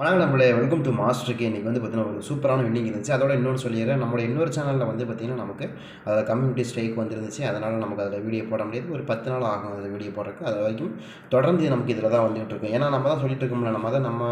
வணக்கம் நம்மளே welcome to மாஸ்டருக்கு இன்றைக்கி வந்து பார்த்தீங்கன்னா ஒரு சூப்பரான வின்னிங் இருந்துச்சு. அதோட இன்னொன்று சொல்லிடுறேன். நம்மளோட இன்னொரு சேனலில் வந்து பார்த்திங்கன்னா நமக்கு அதில் கம்யூனிட்டி ஸ்ட்ரைக் வந்துருந்துச்சு. அதனால் நமக்கு அதில் வீடியோ போட முடியாது. ஒரு பத்து நாள் ஆகும் அதில் வீடியோ போடுறதுக்கு. அது வரைக்கும் தொடர்ந்து நமக்கு இதில் தான் வந்துகிட்டு இருக்கும் ஏன்னா நம்ம தான் சொல்லிட்டு இருக்கோம்ல நம்ம தான் நம்ம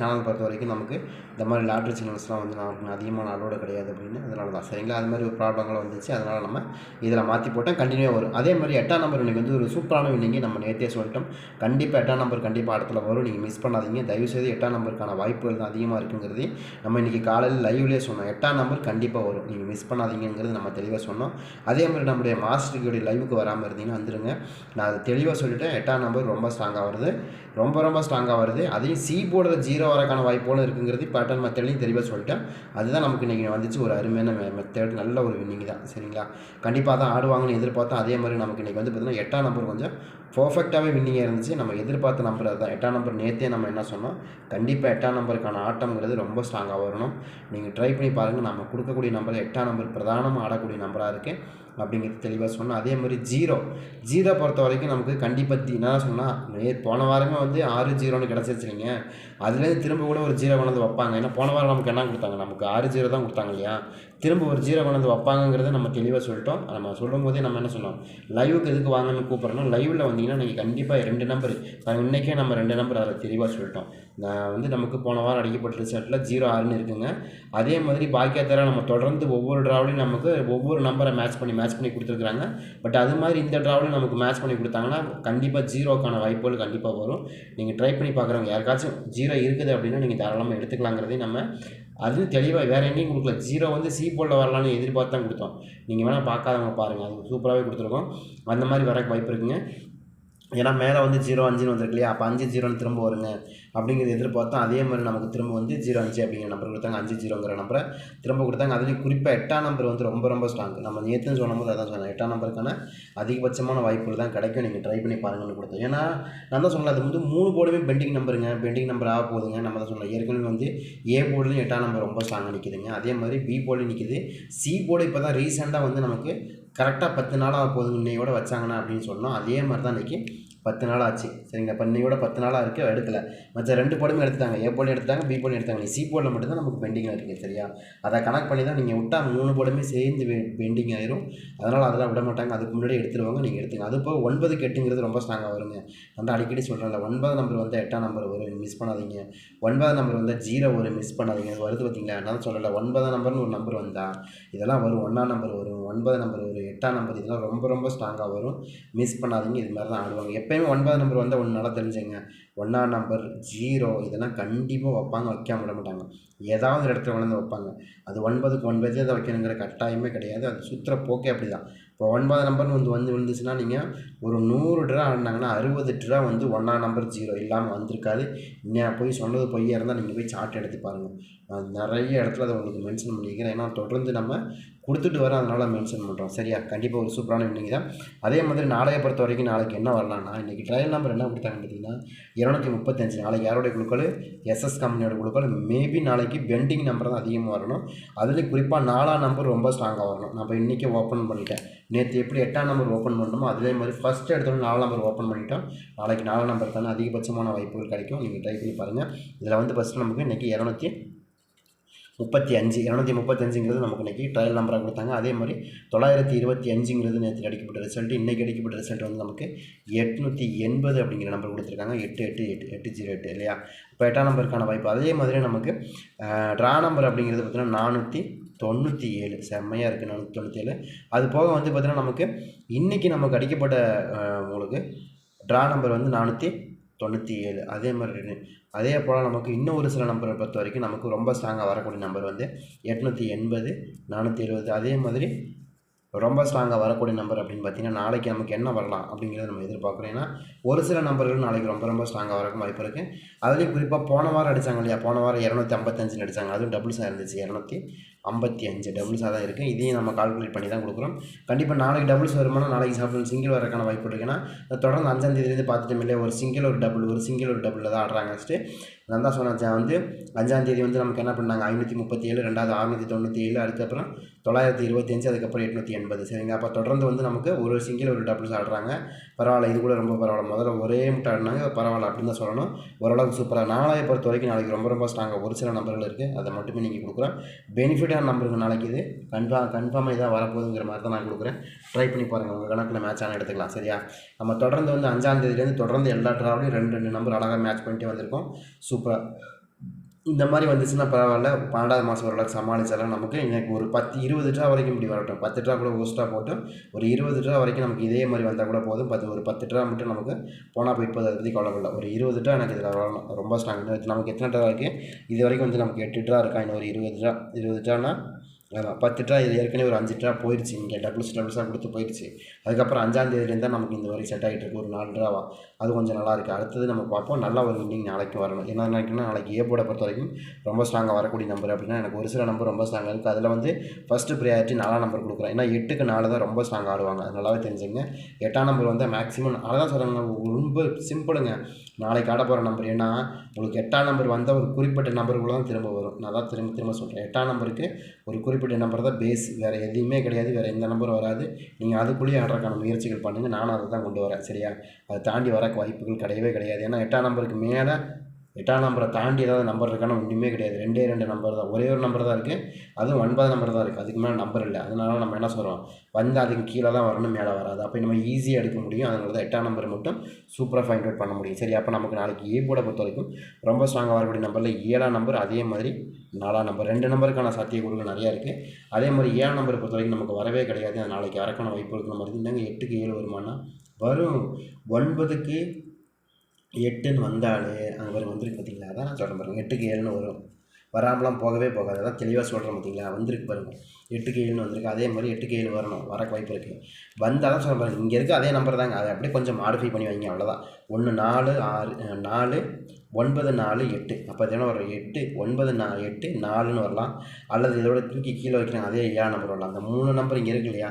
சேனல் பொறுத்த வரைக்கும் நமக்கு இந்த மாதிரி லாட்ரி சேனல்ஸ்லாம் வந்து நமக்கு அதிகமான அலோடு கிடையாது அப்படின்னு அதனால தான் சரிங்களா? அது மாதிரி ஒரு ப்ராப்ளங்களும் வந்துச்சு. அதனால் நம்ம இதில் மாற்றி போட்டால் கண்டினியூ வரும். அதே மாதிரி எட்டாம் நம்பர் இன்றைக்கி வந்து ஒரு சூப்பரான வின்னிங்கி நம்ம நேற்றே சொல்லிட்டோம். கண்டிப்பாக எட்டாம் நம்பர் கண்டிப்பாக இடத்துல வரும். நீங்கள் மிஸ் பண்ணாதீங்க. தயவுசெய்து எட்டாம் நம்பருக்கான வாய்ப்புகள் தான் அதிகமாக இருக்குங்கிறது நம்ம இன்றைக்கி காலையில் லைவ்லேயே சொன்னோம். எட்டாம் நம்பர் கண்டிப்பாக வரும். நீங்கள் மிஸ் பண்ணாதீங்கிறது நம்ம தெளிவாக சொன்னோம். அதே மாதிரி நம்முடைய மாஸ்டருக்குடைய லைவுக்கு வராமல் இருந்தீங்கன்னா வந்துருங்க. நான் அதை தெளிவாக சொல்லிட்டேன். எட்டாம் நம்பர் ரொம்ப ஸ்ட்ராங்காக வருது. ரொம்ப ரொம்ப ஸ்ட்ராங்காக வருது. அதையும் சி போர்டில் ஜீரோ வரக்கான வாய்ப்புகளும் இருக்குங்கிறது பேட்டர்ன் மெத்தட்லையும் தெளிவாக சொல்லிட்டேன். அதுதான் நமக்கு இன்றைக்கி வந்துச்சு ஒரு அருமையான மெத்தட் நல்ல ஒரு வின்னிங் தான். சரிங்களா? கண்டிப்பாக தான் ஆடுவாங்கன்னு எதிர்பார்த்தோம் அதே மாதிரி நமக்கு இன்றைக்கி வந்து பார்த்திங்கன்னா எட்டாம் நம்பர் கொஞ்சம் பர்ஃபெக்டாகவே வின்னிங்காக இருந்துச்சு. நம்ம எதிர்பார்த்த நம்பர் அதுதான். எட்டாம் நம்பர் நேற்றே நம்ம என்ன சொன்னோம்? கண்டிப்பாக எட்டாம் நம்பருக்கான ஆட்டம்ங்கிறது ரொம்ப ஸ்ட்ராங்காக வரணும். நீங்கள் ட்ரை பண்ணி பாருங்கள் நம்ம கொடுக்கக்கூடிய நம்பர் எட்டாம் நம்பர் பிரதானமாக ஆடக்கூடிய நம்பராக இருக்குது அப்படிங்கிறது தெளிவாக சொன்னோம். அதே மாதிரி ஜீரோ ஜீரோ பொறுத்த வரைக்கும் நமக்கு கண்டிப்பாக தி- என்ன சொன்னால் நே போன வாரமே வந்து ஆறு ஜீரோன்னு கிடச்சிருச்சிங்க. அதுலேருந்து திரும்ப கூட ஒரு ஜீரோ கொண்டு வைப்பாங்க. ஏன்னா போன வாரம் நமக்கு என்ன கொடுத்தாங்க? நமக்கு ஆறு ஜீரோ தான் கொடுத்தாங்க இல்லையா? திரும்ப ஒரு ஜீரோ கொண்டு வந்து வைப்பாங்கங்கிறத நம்ம தெளிவாக சொல்லிட்டோம். நம்ம சொல்லும் போதே நம்ம என்ன சொன்னோம்? லைவுக்கு எதுக்கு வாங்கன்னு கூப்பிட்றோம்னா லைவில் வந்தீங்கன்னா நீங்கள் கண்டிப்பாக ரெண்டு நம்பர் இன்றைக்கே நம்ம ரெண்டு நம்பர் அதில் தெளிவாக சொல்லிட்டோம். நான் வந்து நமக்கு போன வாரம் அடிக்கப்பட்ட ரிசல்ட்டில் ஜீரோ ஆறுன்னு இருக்குங்க. அதே மாதிரி பாக்கியத்தர நம்ம தொடர்ந்து ஒவ்வொரு ட்ராவலையும் நமக்கு ஒவ்வொரு நம்பரை மேட்ச் பண்ணி மேட்ச் பண்ணி கொடுத்துருக்குறாங்க. பட் அது மாதிரி இந்த ட்ராவலையும் நமக்கு மேட்ச் பண்ணி கொடுத்தாங்கன்னா கண்டிப்பாக ஜீரோக்கான வாய்ப்புகள் கண்டிப்பாக வரும். நீங்கள் ட்ரை பண்ணி பார்க்குறவங்க யாருக்காச்சும் ஜீரோ இருக்குது அப்படின்னா நீங்கள் தாராளமாக எடுத்துக்கலாங்கிறதையும் நம்ம அதுவும் தெளிவாக வேறு எங்கேயும் கொடுக்கல. ஜீரோ வந்து சி போலில் வரலான்னு எதிர்பார்த்து தான் கொடுத்தோம். நீங்கள் வேணால் பார்க்காதவங்க பாருங்கள் அது சூப்பராகவே கொடுத்துருக்கோம். அந்த மாதிரி வரக்கு வாய்ப்பு இருக்குங்க. ஏன்னா மேலே வந்து ஜீரோ அஞ்சுன்னு வந்திருக்கு இல்லையா? அப்போ அஞ்சு ஜீரோன்னு திரும்ப வருங்க. அப்படிங்கிறது எதிர்பார்த்தோம் அதே மாதிரி நமக்கு திரும்ப வந்து ஜீரோ அஞ்சு அப்படிங்கிற நம்பர் கொடுத்தாங்க. அஞ்சு ஜீரோங்கிற நம்பரை திரும்ப கொடுத்தாங்க. அதுலேயும் குறிப்பாக எட்டாம் நம்பர் வந்து ரொம்ப ரொம்ப ஸ்ட்ராங் நம்ம நேற்றுன்னு சொல்லும்போது அதான் சொன்னேன். எட்டாம் நம்பருக்கான அதிகபட்சமான வாய்ப்புகள் தான் கிடைக்கும். நீங்கள் ட்ரை பண்ணி பாருங்கன்னு கொடுத்தோம் ஏன்னா நான் தான் சொன்னேன் அது வந்து மூணு போர்டுமே பெண்டிங் நம்பருங்க பெண்டிங் நம்பர் ஆக போகுதுங்க. நம்ம தான் சொன்னோம் ஏற்கனவே வந்து ஏ போர்டுலையும் எட்டாம் நம்பர் ரொம்ப ஸ்ட்ராங்காக நிற்கிதுங்க அதே மாதிரி பி போர்டு நிற்கிது சி போர்டு இப்போ தான் ரீசெண்டாக வந்து நமக்கு கரெக்டாக பத்து நாளாக போகுது இன்னையோட வச்சாங்கன்னா அப்படின்னு சொன்னோம். அதே மாதிரி தான் இன்றைக்கி பத்து நாள் ஆச்சு சரிங்க இப்போ இன்னையோட பத்து நாளாக இருக்குது எடுக்கல. மற்ற ரெண்டு போர்டுமே எடுத்துட்டாங்க. ஏ போர்டு எடுத்தாங்க பி போர்டு எடுத்தாங்க சி போர்டில் மட்டும்தான் நமக்கு பெண்டிங்காக இருக்குது சரியா? அதை கனெக்ட் பண்ணி தான் நீங்கள் விட்டால் மூணு போர்டுமே சேர்ந்து பெண்டிங் ஆயிரும். அதனால் அதெல்லாம் விட மாட்டாங்க. அதுக்கு முன்னாடி எடுத்துருவாங்க நீங்கள் எடுத்துங்க. அது போக ஒன்பது கெட்டுங்கிறது ரொம்ப ஸ்ட்ராங்காக வருங்க. வந்து அடிக்கடி சொல்கிறேன்ல ஒன்பது நம்பர் வந்து எட்டாம் நம்பர் வரும். மிஸ் பண்ணாதீங்க. ஒன்பதாம் நம்பர் வந்து ஜீரோ ஒரு மிஸ் பண்ணாதீங்க. வருது பார்த்தீங்களா என்ன சொல்லலை ஒன்பதாம் நம்பர்னு ஒரு நம்பர் வந்தால் இதெல்லாம் வரும். ஒன்றாம் நம்பர் வரும். ஒன்பது நம்பர் ஒரு எட்டாம் நம்பர் இதெல்லாம் ரொம்ப ரொம்ப ஸ்ட்ராங்காக வரும். மிஸ் பண்ணாதீங்க இது மாதிரி தான் ஆடுவாங்க. எப்போயுமே ஒன்பது நம்பர் வந்தால் ஒன்று நல்லா தெரிஞ்சுங்க. ஒன்றாம் நம்பர் ஜீரோ இதெல்லாம் கண்டிப்பாக வைப்பாங்க வைக்காம விட மாட்டாங்க. ஏதாவது ஒரு இடத்துல கொண்டு வைப்பாங்க. அது ஒன்பதுக்கு ஒன்பதே அதை வைக்கணுங்கிற கட்டாயமே கிடையாது. அது சுற்றுற போக்கே அப்படி தான் இப்போ ஒன்பது நம்பர்னு வந்து வந்து விழுந்துச்சுன்னா நீங்கள் ஒரு நூறு ட்ரா ஆடினாங்கன்னா அறுபது ட்ரா வந்து ஒன்றாம் நம்பர் ஜீரோ இல்லாமல் வந்திருக்காது. நான் போய் சொன்னது பொய்யா இருந்தால் நீங்கள் போய் சார்ட் எடுத்து பாருங்கள் நான் நிறைய இடத்துல அதை உங்களுக்கு மென்ஷன் பண்ணியிருக்கிறேன். ஏன்னா தொடர்ந்து நம்ம கொடுத்துட்டு வரேன் அதனால் மென்ஷன் பண்ணுறோம் சரியா? கண்டிப்பாக ஒரு சூப்பரான வின்னிங் தான். அதே மாதிரி நாளைய பொறுத்த வரைக்கும் நாளைக்கு என்ன வரலாம்னா இன்றைக்கி ட்ரையல் நம்பர் என்ன கொடுத்தாங்க பார்த்தீங்கன்னா இரநூத்தி முப்பத்தஞ்சு. நாளைக்கு யாரோடைய குழுக்கள்? எஸ்எஸ் கம்பெனியோட குழுக்கள். மேபி நாளைக்கு பெண்டிங் நம்பர் தான் அதிகமாக வரணும். அதுலேயும் குறிப்பாக நாலாம் நம்பர் ரொம்ப ஸ்ட்ராங்காக வரணும். நான் இப்போ இன்றைக்கி ஓப்பன் பண்ணிட்டேன். நேற்று எப்படி எட்டாம் நம்பர் ஓப்பன் பண்ணணுமோ அதே மாதிரி ஃபஸ்ட் எடுத்தோடனே நாலாம் நம்பர் ஓப்பன் பண்ணிட்டோம். நாளைக்கு நாலாம் நம்பர் தானே அதிகபட்சமான வாய்ப்புகள் கிடைக்கும். நீங்கள் ட்ரை பண்ணி பாருங்கள் இதில் வந்து ஃபஸ்ட்டு நமக்கு இன்றைக்கி இரநூத்தி முப்பத்தி அஞ்சு இரநூத்தி முப்பத்தஞ்சுங்கிறது நமக்கு இன்றைக்கி ட்ரையல் நம்பராக கொடுத்தாங்க. அதே மாதிரி தொள்ளாயிரத்தி இருபத்தி அஞ்சுங்கிறது நேற்று அடிக்கப்பட்ட ரிசல்ட் இன்றைக்கி அடிக்கப்பட்ட ரிசல்ட் வந்து நமக்கு எட்நூற்றி எண்பது அப்படிங்கிற நம்பர் கொடுத்துருக்காங்க. எட்டு எட்டு எட்டு எட்டு ஜீரோ எட்டு இல்லையா? இப்போ எட்டாம் நம்பருக்கான வாய்ப்பு. அதே மாதிரி நமக்கு ட்ரா நம்பர் அப்படிங்கிறது பார்த்தீங்கன்னா நானூற்றி தொண்ணூற்றி ஏழு. செம்மையாக இருக்குது நானூற்றி தொண்ணூற்றி ஏழு. அது போக வந்து பார்த்திங்கன்னா நமக்கு இன்றைக்கி நமக்கு அடிக்கப்பட்ட உங்களுக்கு ட்ரா நம்பர் வந்து நானூற்றி தொண்ணூற்றி ஏழு அதே மாதிரி அதே போல் நமக்கு இன்னும் ஒரு சில நம்பரை பொறுத்த வரைக்கும் நமக்கு ரொம்ப ஸ்ட்ராங்காக வரக்கூடிய நம்பர் வந்து எட்நூற்றி எண்பது நானூற்றி இருபது அதே மாதிரி ரொம்ப ஸ்ட்ராங்காக வரக்கூடிய நம்பர் அப்படின்னு பார்த்தீங்கன்னா நாளைக்கு நமக்கு என்ன வரலாம் அப்படிங்கிறத நம்ம எதிர்பார்க்குறோம். ஏன்னா ஒரு சில நம்பர்கள் நாளைக்கு ரொம்ப ரொம்ப ஸ்ட்ராங்காக வரக்கும் வாய்ப்பு இருக்குது அதுலேயும் குறிப்பாக போன வாரம் அடித்தாங்க இல்லையா? போன வாரம் இரநூத்தி ஐம்பத்தஞ்சில் அடித்தாங்க அதுவும் டபுள்ஸாக இருந்துச்சு இரநூத்தி ஐம்பத்தி அஞ்சு டபுள்ஸாக தான் இருக்குது. இதையும் நம்ம கால்குலேட் பண்ணி தான் கொடுக்குறோம். கண்டிப்பாக நாளைக்கு டபுள்ஸ் வருமானம் நாளைக்கு சாப்பிட்டு சிங்கிள் வரக்கான வாய்ப்பு இருக்குன்னா தொடர்ந்து அஞ்சாந்தேதியிலேருந்து பார்த்துட்டு இல்லையா ஒரு சிங்கிள் ஒரு டபுள் ஒரு சிங்கிள் ஒரு டபுளில் தான் ஆடுறாங்க ஃபஸ்ட்டு நான் தான் சொன்னேன் வந்து அஞ்சாந்தேதி வந்து நமக்கு என்ன பண்ணாங்க? ஐநூற்றி முப்பத்தி ஏழு ரெண்டாவது அறுநூற்றி தொண்ணூற்றி ஏழு அதுக்கப்புறம் தொள்ளாயிரத்தி இருபத்தஞ்சு அதுக்கப்புறம் எட்நூற்றி எண்பது. சரிங்க. அப்போ தொடர்ந்து வந்து நமக்கு ஒரு சிங்கிள் ஒரு டபுள்ஸ் ஆடுறாங்க. பரவாயில்ல இது கூட ரொம்ப பரவாயில்ல. முதல்ல ஒரே முட்டை ஆடினாங்க. பரவாயில்ல அப்படின்னு தான் சொல்லணும். ஓரளவுக்கு சூப்பராக நாளைய பொறுத்த வரைக்கும் நாளைக்கு ரொம்ப ரொம்ப ஸ்ட்ராங்காக ஒரு சில நம்பர்கள் இருக்குது அதை மட்டுமே நீங்கள் கொடுக்குறோம். பெனிஃபிட் பெனிஃபிட்டான நம்பருக்கு நாளைக்கு இது கன்ஃபார்ம் கன்ஃபார்மாக இதாக வரப்போகுதுங்கிற மாதிரி தான் நான் கொடுக்குறேன். ட்ரை பண்ணி பாருங்கள் உங்கள் கணக்கில் மேட்ச் ஆனால் எடுத்துக்கலாம் சரியா? நம்ம தொடர்ந்து வந்து அஞ்சாம் தேதியிலேருந்து தொடர்ந்து எல்லா ட்ராவலையும் ரெண்டு ரெண்டு நம்பர் அழகாக மேட்ச் பண்ணிட்டே வந்திருக்கோம். சூப்பராக இந்த மாதிரி வந்துச்சுன்னா பரவாயில்ல பன்னெண்டாவது மாதம் ஓரளவுக்கு சமாளித்தாலும் நமக்கு எனக்கு ஒரு பத்து இருபது ரூபா வரைக்கும் இப்படி வரட்டும். பத்து ட்ரா கூட ஒஸ்ட்டாக போட்டு ஒரு இருபது ரூபா வரைக்கும் நமக்கு இதே மாதிரி வந்தால் கூட போதும். பத்து ஒரு பத்து ட்ரா மட்டும் நமக்கு போனால் போய் இப்போது அதை பற்றி கவலைப்படல ஒரு இருபது ட்ரா எனக்கு இதில் வரணும். ரொம்ப ஸ்ட்ராங் நமக்கு எத்தனை ரூபா இருக்குது இது வரைக்கும் வந்து நமக்கு எட்டு ரூபா இருக்கா? இன்னும் ஒரு இருபது ட்ரா இருபது ரூபான்னா ஆமாம் பத்து ட்ரா இது ஏற்கனவே ஒரு அஞ்சு ட்ரா போயிடுச்சு இங்கே டபுள்ஸ் டபுள்ஸாக கொடுத்து போயிடுச்சு அதுக்கப்புறம் அஞ்சாந்தேதியிலேருந்து தான் நமக்கு இந்த வரைக்கும் செட் ஆகிட்டு இருக்கு. ஒரு நாலு ட்ராவா. அது கொஞ்சம் நல்லா இருக்குது அடுத்தது நம்ம பார்ப்போம். நல்லா ஒரு இன்னிங் நாளைக்கு வரணும். என்ன நினைக்கணும் நாளைக்கு ஏ போர்டை பொறுத்த வரைக்கும் ரொம்ப ஸ்ட்ராங்காக வரக்கூடிய நம்பர் அப்படின்னா எனக்கு ஒரு சில நம்பர் ரொம்ப ஸ்ட்ராங்காக இருக்குது அதில் வந்து ஃபஸ்ட்டு ப்ரியாரிட்டி நாலாம் நம்பர் கொடுக்குறேன். ஏன்னா எட்டுக்கு நாலு தான் ரொம்ப ஸ்ட்ராங்காக ஆடுவாங்க. அது நல்லாவே தெரிஞ்சுங்க. எட்டாம் நம்பர் வந்து மேக்ஸிமம் அதான் சொல்கிறாங்க ரொம்ப சிம்பிளுங்க நாளைக்கு ஆட போகிற நம்பர் ஏன்னா உங்களுக்கு எட்டாம் நம்பர் வந்தால் ஒரு குறிப்பிட்ட நம்பருக்குள்ள தான் திரும்ப வரும். நான் தான் திரும்ப திரும்ப சொல்கிறேன் எட்டாம் நம்பருக்கு ஒரு குறிப்பிட்ட நம்பர் தான் பேஸ் வேறு எதுவுமே கிடையாது. வேறு எந்த நம்பரும் வராது. நீங்கள் அதுக்குள்ளேயே ஆடுறதுக்கான முயற்சிகள் பண்ணுங்கள் நானும் அதை தான் கொண்டு வரேன். சரியா? அதை தாண்டி வரக்கு வாய்ப்புகள் கிடையவே கிடையாது. ஏன்னா எட்டாம் நம்பருக்கு மேலே எட்டாம் நம்பரை தாண்டி ஏதாவது நம்பர் இருக்கான ஒன்றுமே கிடையாது. ரெண்டே ரெண்டு நம்பர் தான். ஒரே ஒரு நம்பர் தான் இருக்குது அதுவும் ஒன்பது நம்பர் தான் இருக்குது அதுக்கு மேலே நம்பர் இல்லை. அதனால நம்ம என்ன சொல்கிறோம் வந்து அதுக்கு கீழே தான் வரணும் மேலே வராது. அப்போ நம்ம ஈஸியாக எடுக்க முடியும். அதனால தான் எட்டாம் நம்பர் மட்டும் சூப்பராக ஃபைண்ட் அவுட் பண்ண முடியும். சரி அப்போ நமக்கு நாளைக்கு ஏ போட பொறுத்த வரைக்கும் ரொம்ப ஸ்ட்ராங்காக வரக்கூடிய நம்பரில் ஏழாம் நம்பர் அதே மாதிரி நாலாம் நம்பர் ரெண்டு நம்பருக்கான சாத்தியக்கூறுகள் நிறையா இருக்குது அதே மாதிரி ஏழாம் நம்பரை பொறுத்த வரைக்கும் நமக்கு வரவே கிடையாது. அது நாளைக்கு வரக்கான வாய்ப்பு இருக்கிற மாதிரி இருந்தாங்க எட்டுக்கு ஏழு வருமானா? வரும். ஒன்பதுக்கு எட்டுன்னு வந்தாலே அங்கே வரும் வந்துருக்கு பார்த்தீங்களா? அதான் நான் சொல்கிறேன் பாருங்கள் எட்டுக்கு ஏழுன்னு வரும். வராமலாம் போகவே போகாது. அதான் தெளிவாக சொல்கிறேன் பார்த்தீங்களா? வந்திருக்கு பாருங்கள் எட்டுக்கு ஏழுன்னு வந்திருக்கு. அதே மாதிரி எட்டுக்கு ஏழு வரணும். வரக்கு வாய்ப்பு இருக்குது வந்தால் தான் சொல்ல பாருங்கள் இங்கே இருக்க அதே நம்பர் தாங்க. அதை அப்படியே கொஞ்சம் மாடிஃபை பண்ணி வைங்க. அவ்வளோதான் ஒன்று நாலு ஆறு நாலு ஒன்பது நாலு எட்டு. அப்போ தினம் ஒரு வரும்? எட்டு ஒன்பது நா எட்டு நாலுன்னு வரலாம். அல்லது இதோட தூக்கி கீழே வைக்கிறாங்க. அதே ஏழு நம்பர் வரலாம். அந்த மூணு நம்பர் இங்கே இருக்கு இல்லையா?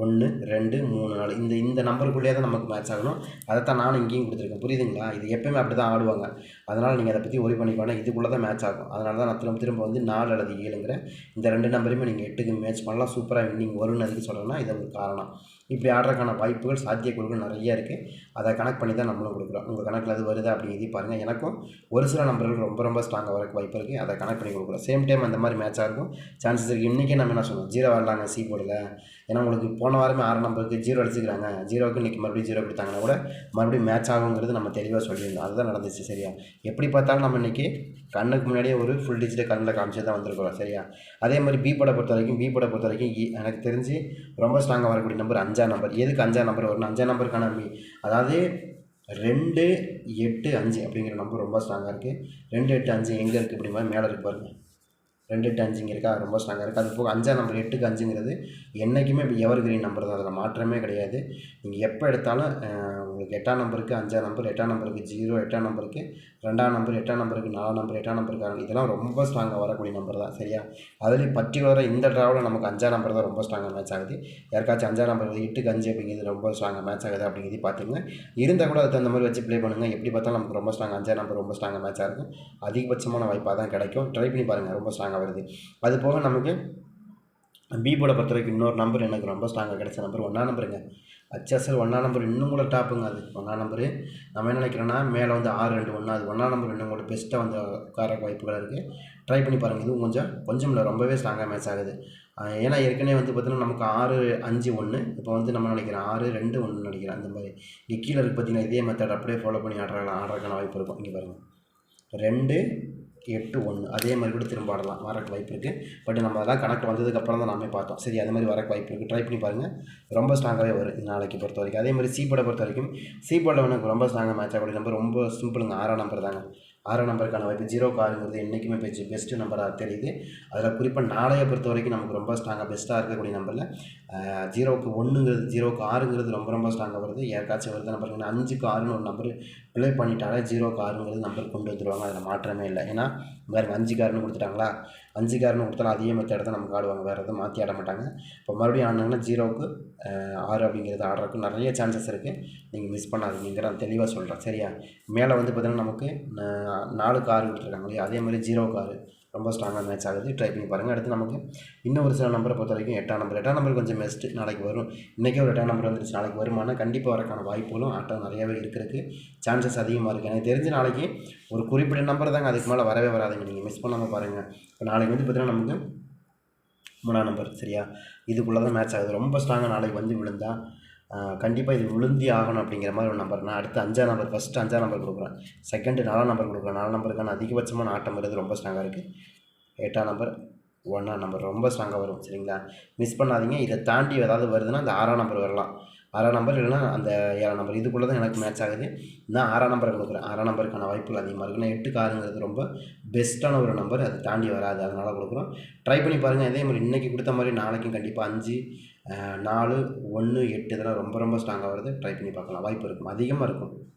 ஒன்று ரெண்டு மூணு நாலு. இந்த இந்த நம்பருக்குள்ளேயே தான் நமக்கு மேட்ச் ஆகணும். அதை தான் நானும் இங்கேயும் கொடுத்துருக்கேன். புரியுதுங்களா? இது எப்போயுமே அப்படி தான் ஆடுவாங்க. அதனால் நீங்கள் அதை பற்றி ஒரி பண்ணிக்கணும் இதுக்குள்ளே தான் மேட்ச் ஆகும். அதனால தான் நான் திரும்ப திரும்ப வந்து நாலு அல்லது ஏழுங்கிறேன் இந்த ரெண்டு நம்பருமே நீங்கள் எட்டுக்கு மேட்ச் பண்ணலாம். சூப்பராக வின்னிங் வரும்னு அதுக்கு சொல்கிறேன்னா இது ஒரு காரணம். இப்படி ஆடுறதுக்கான வாய்ப்புகள் சாத்தியக்கூறுகள் நிறைய இருக்குது அதை கனெக்ட் பண்ணி தான் நம்மளும் கொடுக்குறோம். உங்கள் கணக்கில் அது வருதா அப்படிங்கிறது பாருங்கள் எனக்கும் ஒரு சில நம்பர்கள் ரொம்ப ரொம்ப ஸ்ட்ராங்காக வரக்கு வாய்ப்பு இருக்குது அதை கனெக்ட் பண்ணி கொடுக்குறோம். சேம் டைம் அந்த மாதிரி மேட்சாக இருக்கும். சான்சஸ் இருக்குது இன்றைக்கே நம்ம என்ன சொன்னோம் ஜீரோ வரலாங்க சி போர்டில் ஏன்னா உங்களுக்கு போன வாரமே ஆறு நம்பருக்கு ஜீரோ அடிச்சுக்கிறாங்க. ஜீரோவுக்கு இன்றைக்கி மறுபடியும் ஜீரோ கொடுத்தாங்கன்னா கூட மறுபடியும் மேட்ச் ஆகுங்கிறது நம்ம தெளிவாக சொல்லியிருந்தோம். அதுதான் நடந்துச்சு சரியா? எப்படி பார்த்தாலும் நம்ம இன்றைக்கி கண்ணுக்கு முன்னாடியே ஒரு ஃபுல் டிஜிட்டல் கண்ணில் காமிச்சு தான் வந்திருக்கிறோம் சரியா? அதே மாதிரி பி படை பொறுத்த வரைக்கும் பி படை பொறுத்த வரைக்கும் எனக்கு தெரிஞ்சு ரொம்ப ஸ்ட்ராங்காக வரக்கூடிய நம்பர் அஞ்சாம் நம்பர் எதுக்கு அஞ்சாம் நம்பர் வரணும் அஞ்சாம் நம்பருக்கான மீ- அதாவது ரெண்டு எட்டு அஞ்சு அப்படிங்கிற நம்பர் ரொம்ப ஸ்ட்ராங்காக இருக்குது ரெண்டு எட்டு அஞ்சு எங்கே இருக்குது அப்படிங்கிற மேலே இருக்கு ரெண்டு எட்டு அஞ்சுங்க இருக்கா? ரொம்ப ஸ்ட்ராங்காக இருக்குது அது போக அஞ்சாம் நம்பர் எட்டுக்கு அஞ்சுங்கிறது என்றைக்குமே எவர் கிரீன் நம்பர் தான். அதில் மாற்றமே கிடையாது. நீங்கள் எப்போ எடுத்தாலும் உங்களுக்கு எட்டாம் நம்பருக்கு அஞ்சாம் நம்பர் எட்டாம் நம்பருக்கு ஜீரோ எட்டாம் நம்பருக்கு ரெண்டாம் நம்பர் எட்டாம் நம்பருக்கு நாலாம் நம்பர் எட்டாம் நம்பருக்கு ஆறு. இதெல்லாம் ரொம்ப ஸ்ட்ராங்காக வரக்கூடிய நம்பர் தான் சரியா? அதுலேயும் பர்டிகுலராக இந்த ட்ராவில் நமக்கு அஞ்சாம் நம்பர் தான் ரொம்ப ஸ்ட்ராங்காக மேட்ச் ஆகுது. யாருக்காச்சும் அஞ்சாம் நம்பர் எட்டுக்கு அஞ்சு அப்படிங்கிறது ரொம்ப ஸ்ட்ராங்காக மேட்ச் ஆகுது அப்படிங்கிறது பார்த்துங்க இருந்தால் கூட அதுக்கு அந்த மாதிரி வச்சு ப்ளே பண்ணுங்கள் எப்படி பார்த்தாலும் நமக்கு ரொம்ப ஸ்ட்ராங் அஞ்சாம் நம்பர் ரொம்ப ஸ்ட்ராங்காக மேட்சாக இருக்கும். அதிகபட்சமான வாய்ப்பாக தான் கிடைக்கும். ட்ரை பண்ணி பாருங்கள் ரொம்ப ஸ்ட்ராங்காக வருது. அது போக நமக்கு பீபோட பொறுத்த வரைக்கும் இன்னொரு நம்பர் எனக்கு ரொம்ப ஸ்ட்ராங்காக கிடைச்ச நம்பர் ஒன்றா நம்பருங்க ஹச்எஸ்எல் ஒன்றா நம்பர் இன்னும் கூட டாப்புங்க அது. ஒன்றாம் நம்பரு. நம்ம என்ன நினைக்கிறோன்னா மேலே வந்து ஆறு ரெண்டு ஒன்று அது. ஒன்றா நம்பர் இன்னும் கூட பெஸ்ட்டாக வந்து உட்கார வாய்ப்புகள் இருக்குது ட்ரை பண்ணி பாருங்கள் இதுவும் கொஞ்சம் கொஞ்சம் இல்லை ரொம்பவே ஸ்ட்ராங்காக மேட்ச் ஆகுது. ஏன்னா ஏற்கனவே வந்து பார்த்தீங்கன்னா நமக்கு ஆறு அஞ்சு ஒன்று இப்போ வந்து நம்ம நினைக்கிறோம் ஆறு ரெண்டு ஒன்று நினைக்கிறேன் அந்த மாதிரி. இங்கே கீழே இருக்குது பார்த்தீங்கன்னா இதே மெத்தட் அப்படியே ஃபாலோ பண்ணி ஆடுறாங்க ஆடுறதுக்கான வாய்ப்பு இருக்கும். இங்கே பாருங்கள் ரெண்டு எட்டு ஒன்று. அதே மாதிரி கூட திரும்ப ஆடலாம் வரக்கு வாய்ப்பு இருக்குது பட் நம்ம அதான் கணக்கு வந்ததுக்கப்புறம் தான் நாமே பார்த்தோம். சரி அது மாதிரி வரக்கு வாய்ப்பு இருக்குது ட்ரை பண்ணி பாருங்கள் ரொம்ப ஸ்ட்ராங்காகவே வரும் நாளைக்கு பொறுத்த வரைக்கும். அதே மாதிரி சி பொறுத்த வரைக்கும் சி எனக்கு ரொம்ப ஸ்ட்ராங்காக மேட்ச் ஆகக்கூடிய நம்பர் ரொம்ப சிம்பிளுங்க ஆறாம் நம்பர் தாங்க. ஆறாம் நம்பருக்கான வாய்ப்பு ஜீரோ ஆறுங்கிறது என்றைக்குமே பெஸ்ட் பெஸ்ட்டு நம்பராக தெரியுது. அதில் குறிப்பாக நாளையை பொறுத்த வரைக்கும் நமக்கு ரொம்ப ஸ்ட்ராங்காக பெஸ்ட்டாக இருக்கக்கூடிய நம்பரில் ஜீரோவுக்கு ஒன்றுங்கிறது ஜீரோவுக்கு ஆறுங்கிறது ரொம்ப ரொம்ப ஸ்ட்ராங்காக வருது. யாருக்காச்சும் வருது நம்பர் அஞ்சுக்கு ஆறுன்னு ஒரு நம்பர் ப்ளே பண்ணிட்டாலே ஜீரோ காருங்கிறது நம்பர் கொண்டு வந்துடுவாங்க அதில் மாற்றமே இல்லை. ஏன்னா வேறு அஞ்சு காருன்னு கொடுத்துட்டாங்களா? அஞ்சு காருன்னு கொடுத்தாலும் அதே மெத்தட் தான் நமக்கு ஆடுவாங்க வேறு எதுவும் மாற்றி ஆட மாட்டாங்க. இப்போ மறுபடியும் ஆடினாங்கன்னா ஜீரோவுக்கு ஆறு அப்படிங்கிறது ஆடுறதுக்கு நிறைய சான்சஸ் இருக்குது நீங்கள் மிஸ் பண்ணாதீங்கிற நான் தெளிவாக சொல்கிறேன் சரியா? மேலே வந்து பார்த்தீங்கன்னா நமக்கு நாலுக்கு நாலு கார் கொடுத்துருக்காங்க இல்லையா? அதே மாதிரி ஜீரோ காரு ரொம்ப ஸ்ட்ராங்காக மேட்ச் ஆகுது. ட்ரை பண்ணி பாருங்கள் அடுத்து நமக்கு இன்னும் ஒரு சில நம்பரை பொறுத்த வரைக்கும் எட்டாம் நம்பர் எட்டாம் நம்பர் கொஞ்சம் பெஸ்ட்டு நாளைக்கு வரும். இன்றைக்கே ஒரு எட்டாம் நம்பர் வந்துருச்சு. நாளைக்கு வருமானால் கண்டிப்பாக வரக்கான வாய்ப்புகளும் ஆட்டம் நிறையாவே இருக்கிறதுக்கு சான்சஸ் அதிகமாக இருக்குது எனக்கு தெரிஞ்ச நாளைக்கு ஒரு குறிப்பிட்ட நம்பர் தாங்க அதுக்கு மேலே வரவே வராதுங்க. நீங்கள் மிஸ் பண்ணாமல் பாருங்கள் இப்போ நாளைக்கு வந்து பார்த்திங்கன்னா நமக்கு மூணாம் நம்பர் சரியா? இதுக்குள்ளே தான் மேட்ச் ஆகுது. ரொம்ப ஸ்ட்ராங்காக நாளைக்கு வந்து விழுந்தா கண்டிப்பாக இது விழுந்தி ஆகணும் அப்படிங்கிற மாதிரி ஒரு நம்பர். நான் அடுத்து அஞ்சாம் நம்பர் ஃபஸ்ட்டு அஞ்சாம் நம்பர் கொடுக்குறேன். செகண்டு நாலாம் நம்பர் கொடுக்குறேன். நாலாம் நம்பருக்கான அதிகபட்சமான ஆட்டம் வருது ரொம்ப ஸ்ட்ராங்காக இருக்குது எட்டாம் நம்பர் ஒன்றாம் நம்பர் ரொம்ப ஸ்ட்ராங்காக வரும் சரிங்களா? மிஸ் பண்ணாதீங்க. இதை தாண்டி ஏதாவது வருதுன்னா அந்த ஆறாம் நம்பர் வரலாம். ஆறாம் நம்பர் இல்லைன்னா அந்த ஏழாம் நம்பர். இதுக்குள்ளே தான் எனக்கு மேட்ச் ஆகுது. நான் ஆறாம் நம்பரை கொடுக்குறேன். ஆறாம் நம்பருக்கான வாய்ப்புகள் அதிகமாக இருக்குது நான் எட்டு காருங்கிறது ரொம்ப பெஸ்ட்டான ஒரு நம்பர். அது தாண்டி வராது. அதனால் கொடுக்குறோம். ட்ரை பண்ணி பாருங்கள் இதே மாதிரி இன்றைக்கி கொடுத்த மாதிரி நாளைக்கும் கண்டிப்பாக அஞ்சு நாலு ஒன்று எட்டு இதெல்லாம் ரொம்ப ரொம்ப ஸ்ட்ராங்காக வருது. ட்ரை பண்ணி பார்க்கலாம். வாய்ப்பு இருக்கும். அதிகமாக இருக்கும்.